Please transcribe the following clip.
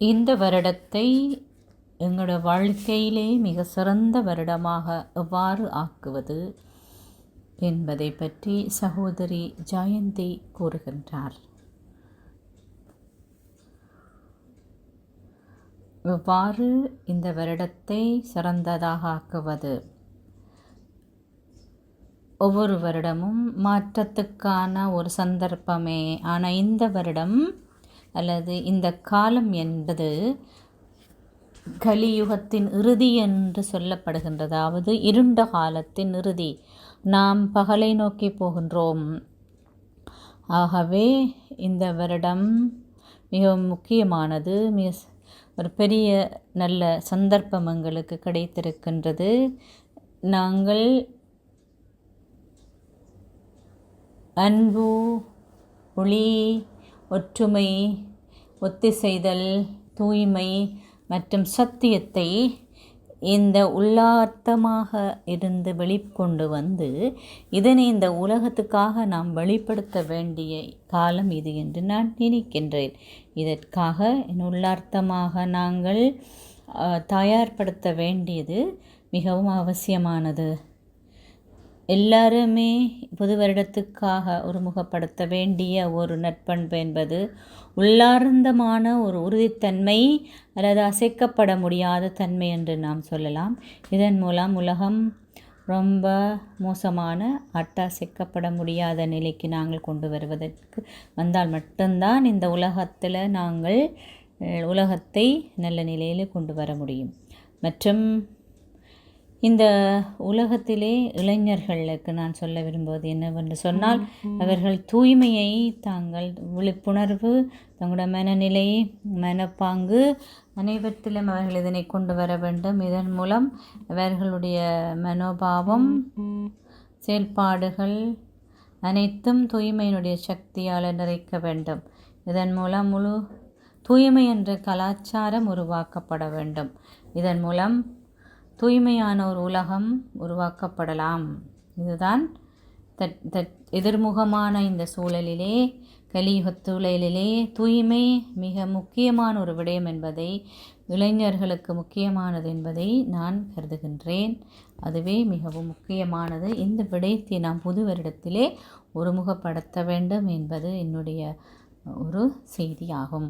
இந்த வருடத்தை எங்களோட வாழ்க்கையிலே மிக சிறந்த வருடமாக எவ்வாறு ஆக்குவது என்பதை பற்றி சகோதரி ஜெயந்தி கூறுகின்றார். எவ்வாறு இந்த வருடத்தை சிறந்ததாக ஆக்குவது? ஒவ்வொரு வருடமும் மாற்றத்துக்கான ஒரு சந்தர்ப்பமே. ஆனால் இந்த வருடம் அல்லது இந்த காலம் என்பது கலியுகத்தின் இறுதி என்று சொல்லப்படுகின்றது அதாவது இருண்ட காலத்தின் இறுதி. நாம் பகலை நோக்கி போகின்றோம். ஆகவே இந்த வருடம் மிகவும் முக்கியமானது. மிக ஒரு பெரிய நல்ல சந்தர்ப்பம் எங்களுக்கு கிடைத்திருக்கின்றது. நாங்கள் அன்பு ஒளி ஒற்றுமை ஒத்திசைதல் தூய்மை மற்றும் சத்தியத்தை இந்த உள்ளார்த்தமாக இருந்து வெளிக்கொண்டு வந்து இதனை இந்த உலகத்துக்காக நாம் வெளிப்படுத்த வேண்டிய காலம் இது என்று நான் நினைக்கின்றேன். இதற்காக உள்ளார்த்தமாக நாங்கள் தயார்படுத்த வேண்டியது மிகவும் அவசியமானது. எல்லாருமே புது வருடத்துக்காக ஒருமுகப்படுத்த வேண்டிய ஒரு நட்பண்பு என்பது உள்ளார்ந்தமான ஒரு உறுதித்தன்மை அல்லது அசைக்கப்பட முடியாத தன்மை என்று நாம் சொல்லலாம். இதன் மூலம் உலகம் ரொம்ப மோசமான அட்டசைக்கப்பட முடியாத நிலைக்கு நாங்கள் கொண்டு வருவதற்கு வந்தால் மட்டும்தான் இந்த உலகத்தில் நாங்கள் உலகத்தை நல்ல நிலையில் கொண்டு வர முடியும். மற்றும் இந்த உலகத்திலே இளைஞர்களுக்கு நான் சொல்ல விரும்புவது என்னவென்று சொன்னால் அவர்கள் தூய்மையை தாங்கள் விழிப்புணர்வு தங்களோட மனநிலை மனப்பாங்கு அனைவற்றிலும் அவர்கள் இதனை கொண்டு வர வேண்டும். இதன் மூலம் அவர்களுடைய மனோபாவம் செயல்பாடுகள் அனைத்தும் தூய்மையினுடைய சக்தியால் நிறைக்க வேண்டும். இதன் மூலம் முழு தூய்மை என்ற கலாச்சாரம் உருவாக்கப்பட வேண்டும். இதன் மூலம் தூய்மையான ஒரு உலகம் உருவாக்கப்படலாம். இதுதான் தட் தட் எதிர்முகமான இந்த சூழலிலே கலியுக தூய்மை மிக முக்கியமான ஒரு விடயம் என்பதை இளைஞர்களுக்கு முக்கியமானது என்பதை நான் கருதுகின்றேன். அதுவே மிகவும் முக்கியமானது. இந்த விடயத்தை நாம் புது வருடத்திலே ஒருமுகப்படுத்த வேண்டும் என்பது என்னுடைய ஒரு செய்தியாகும்.